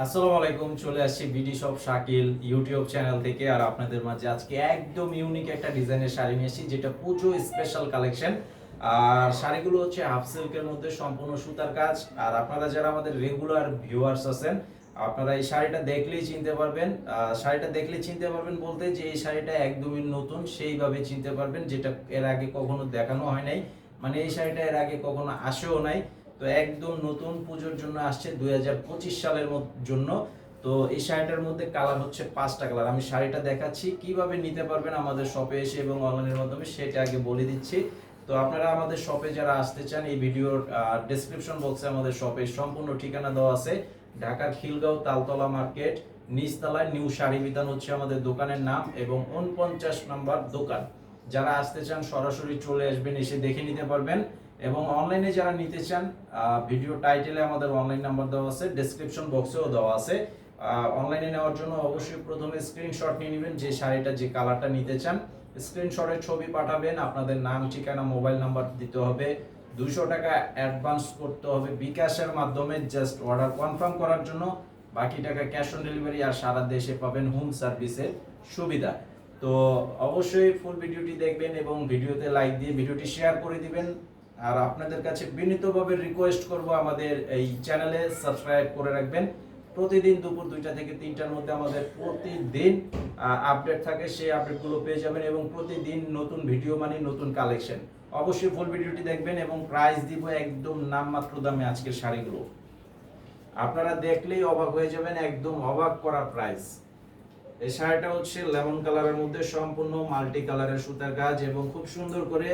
আসসালামু আলাইকুম, চলে আসছি BD shop Shakil YouTube channel থেকে আর আপনাদের মাঝে আজকে একদম ইউনিক একটা ডিজাইনের শাড়ি নিয়ে এসেছি, যেটা পুজো স্পেশাল কালেকশন আর শাড়িগুলো হচ্ছে হাফ সিল্কের মধ্যে সম্পূর্ণ সুতার কাজ। আর আপনারা যারা আমাদের রেগুলার ভিউয়ার্স আছেন, আপনারা এই শাড়িটা দেখলেই চিনতে পারবেন। শাড়িটা দেখলে চিনতে পারবেন বলতে যে এই শাড়িটা একদমই নতুন, সেইভাবে চিনতে পারবেন, যেটা এর আগে কখনো দেখানো হয় নাই। মানে এই শাড়িটা এর আগে কখনো আসেও নাই। তো একদম নতুন পুজোর জন্য আসছে দুই হাজার পঁচিশ সালের জন্য। তো এই শাড়িটার মধ্যে কালার হচ্ছে পাঁচটা কালার। আমি শাড়িটা দেখাচ্ছি, কীভাবে নিতে পারবেন আমাদের শপে এসে এবং অনলাইনের মাধ্যমে সেটা আগে বলে দিচ্ছি। তো আপনারা আমাদের শপে যারা আসতে চান, এই ভিডিওর ডেসক্রিপশন বক্সে আমাদের শপের সম্পূর্ণ ঠিকানা দেওয়া আছে। ঢাকার খিলগাঁও তালতলা মার্কেট, নিচতলায় নিউ শাড়ি বিধান হচ্ছে আমাদের দোকানের নাম এবং উনপঞ্চাশ নম্বর দোকান। যারা আসতে চান, সরাসরি চলে আসবেন, এসে দেখে নিতে পারবেন। এবং অনলাইনে যারা নিতে চান ভিডিও টাইটেলে আমাদের অনলাইন নাম্বার দেওয়া আছে ডেসক্রিপশন বক্সেও দেওয়া আছে। অনলাইনে নেওয়ার জন্য অবশ্যই প্রথমে স্ক্রিনশট নিয়ে নেবেন, যে শাড়িটা, যে কালারটা নিতে চান। স্ক্রিনশটের ছবি পাঠাবেন, আপনাদের নাম, ঠিকানা মোবাইল নাম্বার দিতে হবে। দুশো টাকা অ্যাডভান্স করতে হবে বিকাশের মাধ্যমে জাস্ট অর্ডার কনফার্ম করার জন্য। বাকি টাকা ক্যাশ অন ডেলিভারি আর সারা দেশে পাবেন হোম সার্ভিসের সুবিধা। তো অবশ্যই ফুল ভিডিওটি দেখবেন এবং ভিডিওতে লাইক দিয়ে ভিডিওটি শেয়ার করে দিবেন। আর আপনাদের কাছে বিনীতভাবে রিকোয়েস্ট করব আমাদের এই চ্যানেলে সাবস্ক্রাইব করে রাখবেন। প্রতিদিন দুপুর দুইটা থেকে তিনটার মধ্যে আমাদের প্রতিদিন আপডেট থাকে, সেই আপডেটগুলো পেয়ে যাবেন এবং প্রতিদিন নতুন ভিডিও মানে নতুন কালেকশন অবশ্যই ফুল ভিডিওটি দেখবেন এবং প্রাইস দিব একদম নামমাত্র দামে আজকের শাড়িগুলো। আপনারা দেখলেই অবাক হয়ে যাবেন, একদম অবাক করা প্রাইস এই শাড়িটা হচ্ছে লেমন কালারের মধ্যে সম্পূর্ণ মাল্টি কালারের সুতার কাজ এবং খুব সুন্দর করে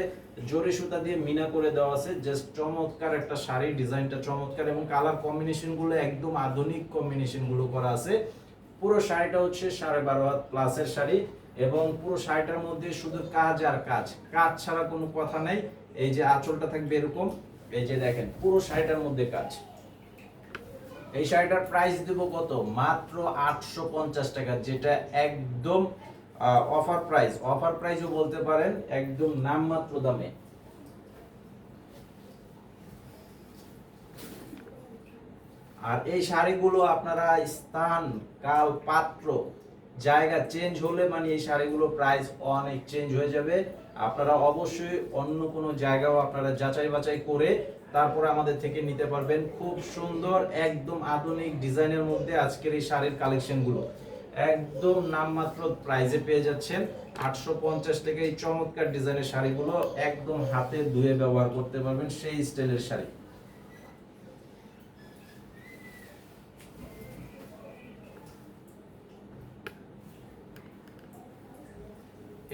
জরি সুতা দিয়ে মিনা করে দেওয়া আছে। জাস্ট চমৎকার একটা শাড়ি, ডিজাইনটা চমৎকার এবং কালার কম্বিনেশনগুলো একদম আধুনিক কম্বিনেশনগুলো করা আছে। পুরো শাড়িটা হচ্ছে সাড়ে বারো হাত প্লাসের শাড়ি এবং পুরো শাড়িটার মধ্যে শুধু কাজ আর কাজ। কাজ ছাড়া কোনো কথা নাই। এই যে আঁচলটা থাকবে এরকম। এই যে দেখেন, পুরো শাড়িটার মধ্যে কাজ। এই শাড়িটার প্রাইস দেব কত? মাত্র আটশো পঞ্চাশ টাকা, যেটা একদম অফার প্রাইস অফার প্রাইসও বলতে পারেন, একদম নামমাত্র দামে। আর এই শাড়িগুলো আপনারা স্থান, কাল পাত্র জায়গা চেঞ্জ হলে মানে এই শাড়িগুলো প্রাইস অনেক চেঞ্জ হয়ে যাবে। আপনারা অবশ্যই অন্য কোনো জায়গাও আপনারা যাচাই বাছাই করে তারপরে আমাদের থেকে নিতে পারবেন। খুব সুন্দর, একদম আধুনিক ডিজাইনের মধ্যে আজকের এই শাড়ির কালেকশনগুলো একদম নামমাত্র প্রাইজে পেয়ে যাচ্ছেন। আটশো পঞ্চাশ থেকে এই চমৎকার ডিজাইনের শাড়িগুলো একদম হাতে ধুয়ে ব্যবহার করতে পারবেন সেই স্টাইলের শাড়ি।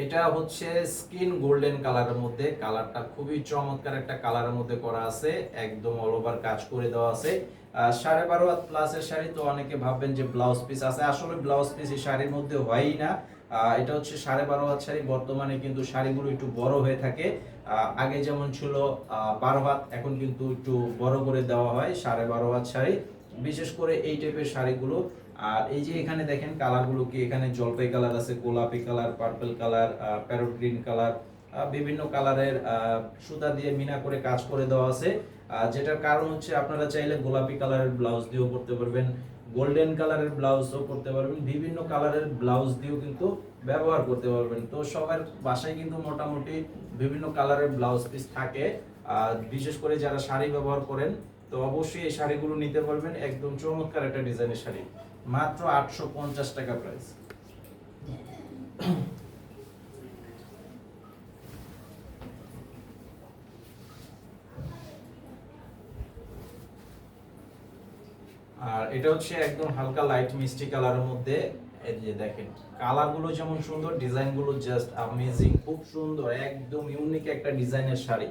এটা হচ্ছে স্কিন গোল্ডেন কালারের মধ্যে। কালারটা খুবই চমৎকার একটা কালারের মধ্যে করা আছে। একদম অল ওভার কাজ করে দেওয়া আছে। সাড়ে বারো হাত প্লাসের শাড়ি তো অনেকে ভাববেন যে ব্লাউজ পিস আছে। আসলে ব্লাউজ পিস এই শাড়ির মধ্যে হয়ই না। এটা হচ্ছে সাড়ে বারো হাত শাড়ি। বর্তমানে কিন্তু শাড়িগুলো একটু বড় হয়ে থাকে। আগে যেমন ছিল বারো হাত, এখন কিন্তু একটু বড় করে দেওয়া হয় সাড়ে বারো হাত শাড়ি। বিশেষ করে এই টাইপের শাড়িগুলো। আর এই যে এখানে দেখেন কালারগুলো কি? এখানে জলপাই কালার আছে, গোলাপি colour, purple colour parrot green colour বিভিন্ন কালারের সুতা দিয়ে মিনা করে কাজ করে দেওয়া আছে। যেটার কারণ হচ্ছে আপনারা চাইলে গোলাপি কালারের ব্লাউজ দিয়েও করতে পারবেন, গোল্ডেন কালারের ব্লাউজও করতে পারবেন, বিভিন্ন কালারের ব্লাউজ দিয়েও কিন্তু ব্যবহার করতে পারবেন। তো সবার বাসায় কিন্তু মোটামুটি বিভিন্ন কালারের ব্লাউজ পিস থাকে। আর বিশেষ করে যারা শাড়ি ব্যবহার করেন তো অবশ্যই এই শাড়িগুলো নিতে পারবেন। একদম চমৎকার একটা ডিজাইনের শাড়ি। মাত্র আটশো পঞ্চাশ টাকা প্রাইস আর এটা হচ্ছে একদম হালকা লাইট মিষ্টি কালারের মধ্যে। এই যে দেখেন কালারগুলো যেমন সুন্দর ডিজাইনগুলো জাস্ট আমেজিং খুব সুন্দর, একদম ইউনিক একটা ডিজাইনের শাড়ি।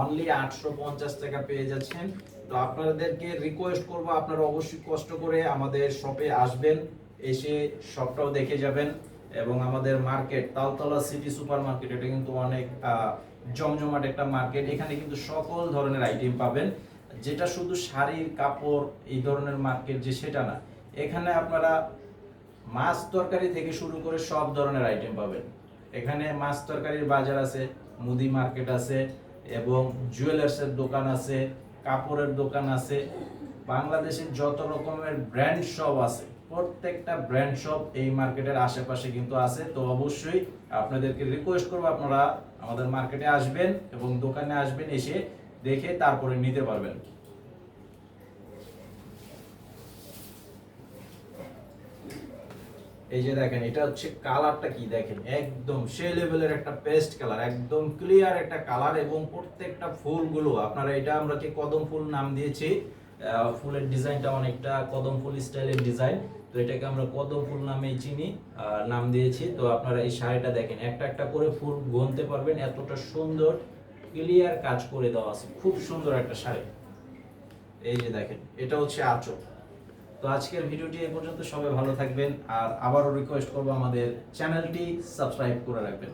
অনলি আটশো পঞ্চাশ টাকা পেয়ে যাচ্ছেন। তো আপনাদেরকে রিকোয়েস্ট করব, আপনারা অবশ্যই কষ্ট করে আমাদের শপে আসবেন, এসে শপটাও দেখে যাবেন এবং আমাদের market Taltala city super market এটা কিন্তু অনেক জমজমাট একটা মার্কেট এখানে কিন্তু সকল ধরনের আইটেম পাবেন। যেটা শুধু শাড়ির, কাপড়, এই ধরনের মার্কেট যে সেটা না, এখানে আপনারা মাছ তরকারি থেকে শুরু করে সব ধরনের আইটেম পাবেন। এখানে মাছ তরকারির বাজার আছে, মুদি মার্কেট আছে এবং জুয়েলার্সের দোকান আছে, কাপড়ের দোকান আছে, বাংলাদেশের যত রকমের ব্র্যান্ড শপ আছে, প্রত্যেকটা ব্র্যান্ড শপ এই মার্কেটের আশেপাশে কিন্তু আছে। তো অবশ্যই আপনাদেরকে রিকোয়েস্ট করব, আপনারা আমাদের মার্কেটে আসবেন এবং দোকানে আসবেন এসে দেখে তারপরে নিতে পারবেন। এই যে দেখেন, এটা হচ্ছে কালারটা কি দেখেন? একদম সে লেভেলের একটা পেস্ট কালার একদম ক্লিয়ার একটা কালার এবং প্রত্যেকটা ফুলগুলো, আপনারা এটা আমরা কি কদম ফুল নাম দিয়েছি ফুলের ডিজাইনটা অনেকটা কদম ফুল স্টাইলের ডিজাইন, তো এটাকে আমরা কদম ফুল নামেই চিনি নাম দিয়েছি। তো আপনারা এই শাড়িটা দেখেন, একটা একটা করে ফুল গুনতে পারবেন, এতটা সুন্দর ক্লিয়ার কাজ করে দেওয়া আছে। খুব সুন্দর একটা শাড়ি। এই যে দেখেন, এটা হচ্ছে আঁচল। তো আজকের ভিডিওটি এ পর্যন্ত সবাই ভালো থাকবেন আর আবারও রিকোয়েস্ট করব আমাদের চ্যানেলটি সাবস্ক্রাইব করে রাখবেন।